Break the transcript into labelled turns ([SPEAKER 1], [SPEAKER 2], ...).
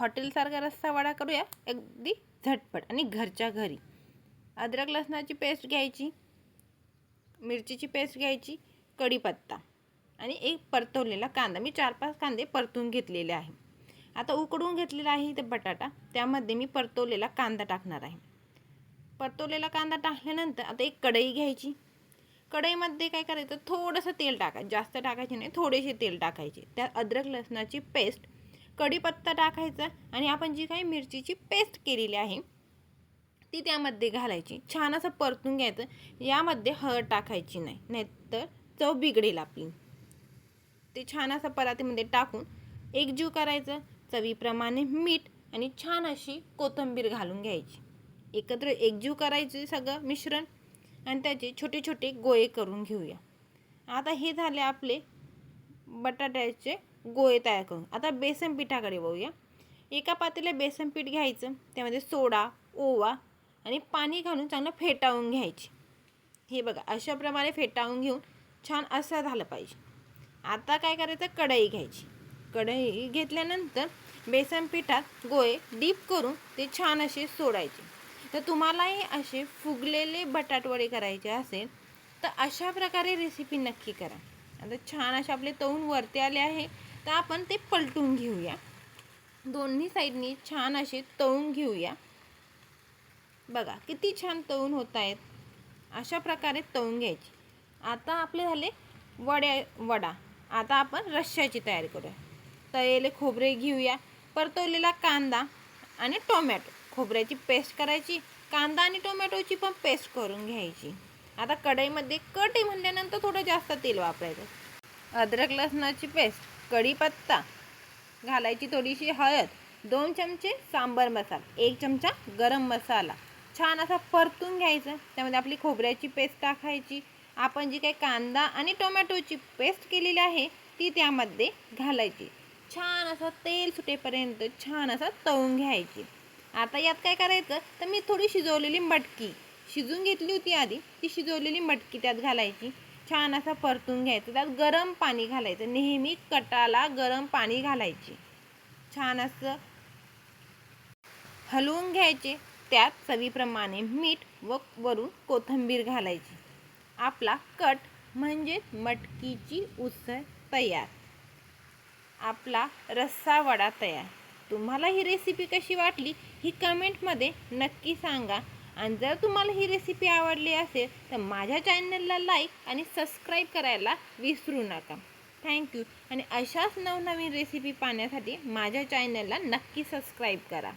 [SPEAKER 1] हॉटेलसारखा रस्सा वडा करूया अगदी झटपट. आणि घरच्या घरी. अद्रक लसणाची पेस्ट घ्यायची मिरचीची पेस्ट घ्यायची कढीपत्ता आणि एक परतवलेला कांदा. मी चार पाच कांदे परतून घेतलेले आहे. आता उकडून घेतलेला आहे ते बटाटा. त्यामध्ये मी परतवलेला कांदा टाकणार आहे. परतवलेला कांदा टाकल्यानंतर आता एक कढई घ्यायची. कढईमध्ये काय करायचं? थोडंसं तेल टाकायचं. जास्त टाकायचे नाही थोडेसे तेल टाकायचे. त्यात अद्रक लसणाची पेस्ट कढीपत्ता टाकायचा आणि आपण जी काही मिरचीची पेस्ट केलेली आहे ती त्यामध्ये घालायची. छान असं परतून घ्यायचं. यामध्ये हळद टाकायची नाही. नाहीतर चव बिघडेल आपली. ते छान असं परातीमध्ये टाकून एकजीव करायचं. चवीप्रमाणे मीठ आणि छान अशी कोथिंबीर घालून घ्यायची. एकत्र एकजीव करायचे सगळं मिश्रण आणि त्याचे छोटे छोटे गोळे करून घेऊया. आता हे झाले आपले बटाट्याचे गोळे तयार करून. आता बेसन पिठाकडे बघूया. एका पातेल्या बेसन पीठ घ्यायचं त्यामध्ये सोडा ओवा आणि पाणी घालून चांगलं फेटाळून घ्यायचे. हे बघा अशाप्रमाणे फेटाळून घेऊन छान असं झालं पाहिजे. आता काय करायचं? कढई घ्यायची. कढई घेतल्यानंतर बेसन पिठात गोळे डीप करून ते छान असे सोडायचे. तर तुम्हालाही असे फुगलेले बटाटवडे करायचे असेल तर अशा प्रकारे रेसिपी नक्की करा. आता छान असे आपले तळून वरती आले आहे. तर आपण ते पलटून घेऊया. दोन्ही साईडनी छान असे तळून घेऊया. बघा किती छान तळून होत आहेत. अशा प्रकारे तळून घ्यायची. आता आपले झाले वड्या वडा. आता आपण रश्श्याची तयारी करूया. तळलेले खोबरे घेऊया. परतवलेला कांदा आणि टोमॅटो. खोबऱ्याची पेस्ट करायची. कांदा आणि टोमॅटोची पण पेस्ट करून घ्यायची. आता कढईमध्ये कट आहे म्हणल्यानंतर थोडं जास्त तेल वापरायचं. अद्रक लसणाची पेस्ट कढीपत्ता घालायची थोडीशी हळद दोन चमचे सांबर मसाला एक चमचा गरम मसाला. छान असा परतून घ्यायचं. त्यामध्ये आपली खोबऱ्याची पेस्ट टाकायची. आपण जी काही कांदा आणि टोमॅटोची पेस्ट केलेली आहे ती त्यामध्ये घालायची. छान असं तेल सुटेपर्यंत छान असं तळून घ्यायची. आता यात काय करायचं? तर मी थोडी शिजवलेली मटकी. शिजून घेतली होती आधी. ती शिजवलेली मटकी त्यात घालायची. छान असं परतून घ्यायचं. त्यात गरम पाणी घालायचं. नेहमी कटाला गरम पाणी घालायचे. छान असं हलवून घ्यायचे. त्यात चवीप्रमाणे मीठ व वरून कोथिंबीर घालायची. आपला कट म्हणजेच मटकीची उसळ तयार. आपला रस्सा वडा तयार. तुम्हाला ही रेसिपी कशी वाटली ही कमेंटमध्ये नक्की सांगा. आणि जर तुम्हाला ही रेसिपी आवडली असेल तर माझ्या चॅनलला लाईक आणि सबस्क्राईब करायला विसरू नका. थँक्यू आणि अशाच नवनवीन रेसिपी पाहण्यासाठी माझ्या चॅनलला नक्की सबस्क्राईब करा.